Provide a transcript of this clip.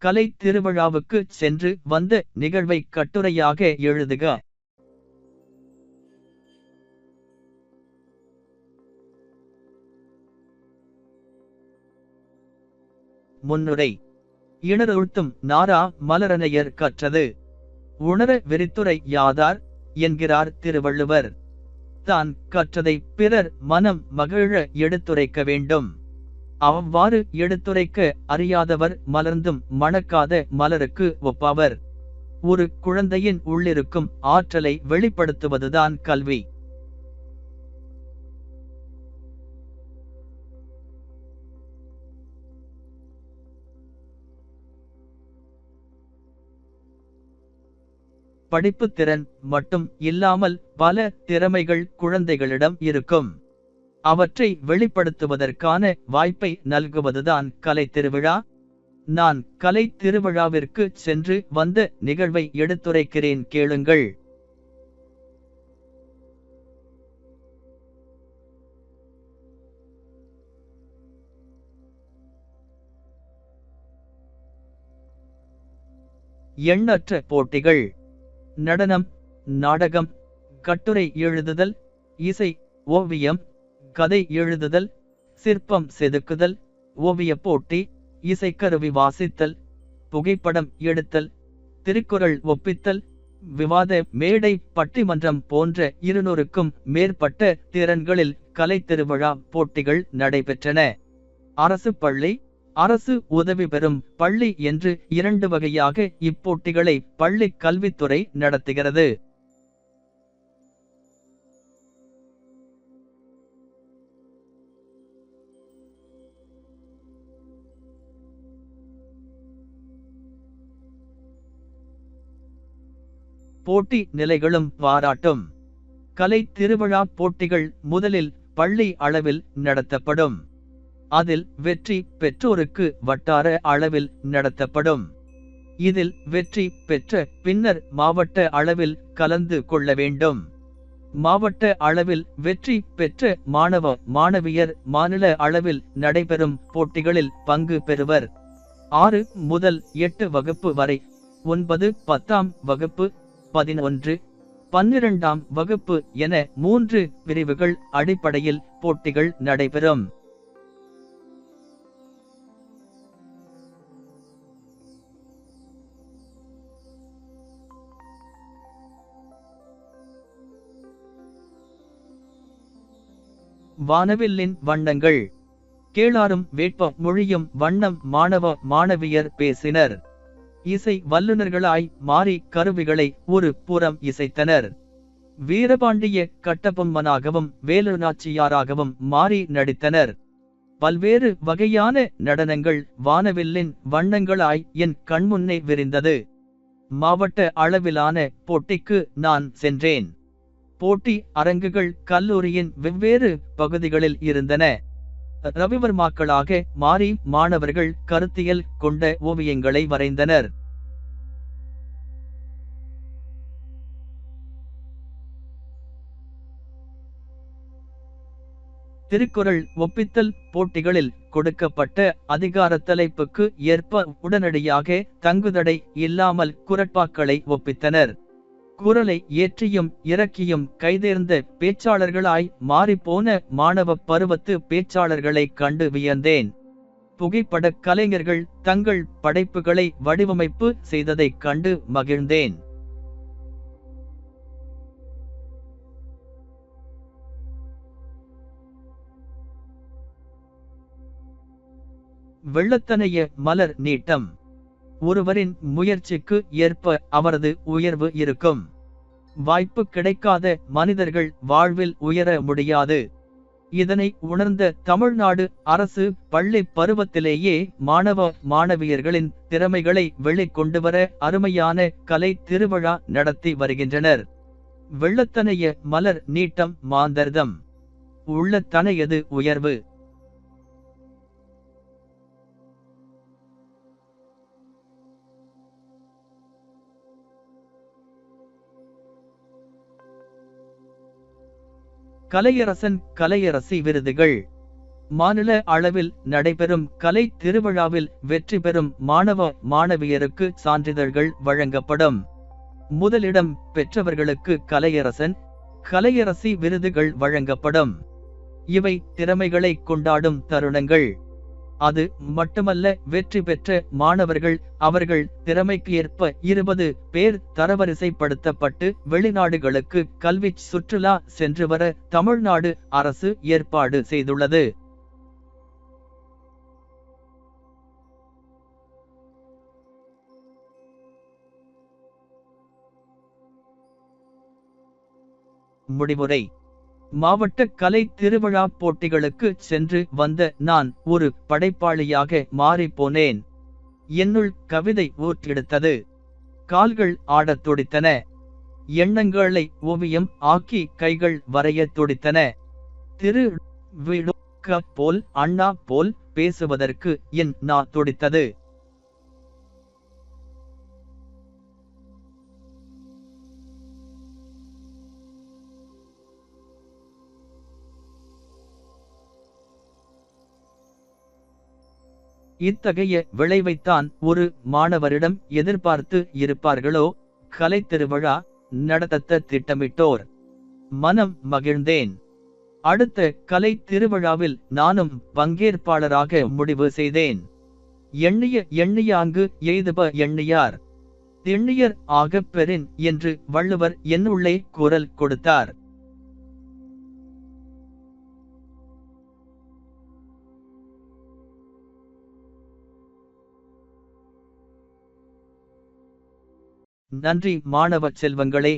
கலை திருவிழாவுக்கு சென்று வந்த நிகழ்வை கட்டுரையாக எழுதுக. முன்னுரை. இணருழ்த்தும் நாரா மலரணையர் கற்றது. உணர வெறித்துரை யாதார் என்கிறார் திருவள்ளுவர். தான் கற்றதை பிறர் மனம் மகிழ எடுத்துரைக்க வேண்டும். அவ்வாறு எடுத்துரைக்க அறியாதவர் மலர்ந்தும் மணக்காத மலருக்கு ஒப்பாவர். ஒரு குழந்தையின் உள்ளிருக்கும் ஆற்றலை வெளிப்படுத்துவதுதான் கல்வி. படிப்பு திறன் மட்டும் இல்லாமல் பல திறமைகள் குழந்தைகளிடம் இருக்கும். அவற்றை வெளிப்படுத்துவதற்கான வாய்ப்பை நல்குவதுதான் கலை திருவிழா. நான் கலை திருவிழாவிற்கு சென்று வந்த நிகழ்வை எடுத்துரைக்கிறேன் கேளுங்கள். எண்ணற்ற போட்டிகள். நடனம் நாடகம் கட்டுரை எழுதுதல் இசை ஓவியம் கதை எழுதுதல் சிற்பம் செதுக்குதல் ஓவியப் போட்டி இசைக்கருவி வாசித்தல் புகைப்படம் எடுத்தல் திருக்குறள் ஒப்பித்தல் விவாத மேடை பட்டிமன்றம் போன்ற இருநூறுக்கும் மேற்பட்ட திறன்களில் கலை திருவிழா போட்டிகள் நடைபெற்றன. அரசு பள்ளி அரசு உதவி பெறும் பள்ளி என்று இரண்டு வகையாக இப்போட்டிகளை பள்ளி கல்வித்துறை நடத்துகிறது. போட்டி நிலைகளும் பாராட்டும். கலை திருவிழா போட்டிகள் முதலில் பள்ளி அளவில் நடத்தப்படும். அதில் வெற்றி பெற்றோருக்கு வட்டார அளவில் நடத்தப்படும். இதில் வெற்றி பெற்ற பின்னர் மாவட்ட அளவில் கலந்து கொள்ள வேண்டும். மாவட்ட அளவில் வெற்றி பெற்ற மாணவ மாணவியர் மாநில அளவில் நடைபெறும் போட்டிகளில் பங்கு பெறுவர். ஆறு முதல் எட்டு வகுப்பு வரை ஒன்பது பத்தாம் வகுப்பு பதினொன்று. பன்னிரண்டாம் வகுப்பு என மூன்று பிரிவுகள் அடிப்படையில் போட்டிகள் நடைபெறும். வானவில்லின் வண்ணங்கள். கேளாரும் வேட்ப மொழியும் வண்ணம் மாணவ மாணவியர் பேசினர். இசை வல்லுநர்களாய் மாறி கருவிகளை ஒரு புறம் இசைத்தனர். வீரபாண்டிய கட்டபொம்மனாகவும் வேலுநாச்சியாராகவும் மாறி நடித்தனர். பல்வேறு வகையான நடனங்கள் வானவில்லின் வண்ணங்களாய் என் கண்முன்னே விரிந்தது. மாவட்ட அளவிலான போட்டிக்கு நான் சென்றேன். போட்டி அரங்குகள் கல்லூரியின் வெவ்வேறு பகுதிகளில் இருந்தன. ரவிவர்மாக்களாக மாறி மாணவர்கள் கருத்தியல் கொண்ட ஓவியங்களை வரைந்தனர். திருக்குறள் ஒப்பித்தல் போட்டிகளில் கொடுக்கப்பட்ட அதிகார தலைப்புக்கு ஏற்ப உடனடியாக தங்குதடை இல்லாமல் குரட்பாக்களை ஒப்பித்தனர். குரலை ஏற்றியும் இறக்கியும் கைதேர்ந்த பேச்சாளர்களாய் மாறிப்போன மாணவ பருவத்து பேச்சாளர்களை கண்டு வியந்தேன். புகைப்படக் கலைஞர்கள் தங்கள் படைப்புகளை வடிவமைப்பு செய்ததைக் கண்டு மகிழ்ந்தேன். வெள்ளத்தனைய மலர் நீட்டம். ஒருவரின் முயற்சிக்கு ஏற்ப அவரது உயர்வு இருக்கும். வாய்ப்பு கிடைக்காத மனிதர்கள் வாழ்வில் உயர முடியாது. இதனை உணர்ந்த தமிழ்நாடு அரசு பள்ளி பருவத்திலேயே மாணவ மாணவியர்களின் திறமைகளை வெளிக்கொண்டுவர அருமையான கலை திருவிழா நடத்தி வருகின்றனர். வெள்ளத்தனைய மலர் நீட்டம் மாந்தர்தம். உள்ளத்தனையது உயர்வு. கலையரசன் கலையரசி விருதுகள். மாநில அளவில் நடைபெறும் கலை திருவிழாவில் வெற்றி பெறும் மாணவ மாணவியருக்கு சான்றிதழ்கள் வழங்கப்படும். முதலிடம் பெற்றவர்களுக்கு கலையரசன் கலையரசி விருதுகள் வழங்கப்படும். இவை திறமைகளை கொண்டாடும் தருணங்கள். அது மட்டுமல்ல வெற்றி பெற்ற மாணவர்கள் அவர்கள் திறமைக்கு ஏற்ப இருபது பேர் தரவரிசைப்படுத்தப்பட்டு வெளிநாடுகளுக்கு கல்வி சுற்றுலா சென்று வர தமிழ்நாடு அரசு ஏற்பாடு செய்துள்ளது. முடிவுரை. மாவட்ட கலை திருவிழா போட்டிகளுக்கு சென்று வந்த நான் ஒரு படைப்பாளியாக மாறிப்போனேன். என்னுள் கவிதை ஊற்றெடுத்தது. கால்கள் ஆடத் துடித்தன. எண்ணங்களை ஓவியம் ஆக்கி கைகள் வரையத் துடித்தன. திரு போல் அண்ணா போல் பேசுவதற்கு என் நா துடித்தது. இத்தகைய விளைவைத்தான் ஒரு மாணவரிடம் எதிர்பார்த்து இருப்பார்களோ? கலை திருவிழா நடத்த திட்டமிட்டோர். மனம் மகிழ்ந்தேன். அடுத்த கலை திருவிழாவில் நானும் பங்கேற்பாளராக முடிவு செய்தேன். எண்ணிய எண்ணியாங்கு எய்துப எண்ணியார். திண்ணியர் ஆகப் பெறின் என்று வள்ளுவர் என்னுள்ளே குரல் கொடுத்தார். நன்றி மாணவ செல்வங்களே.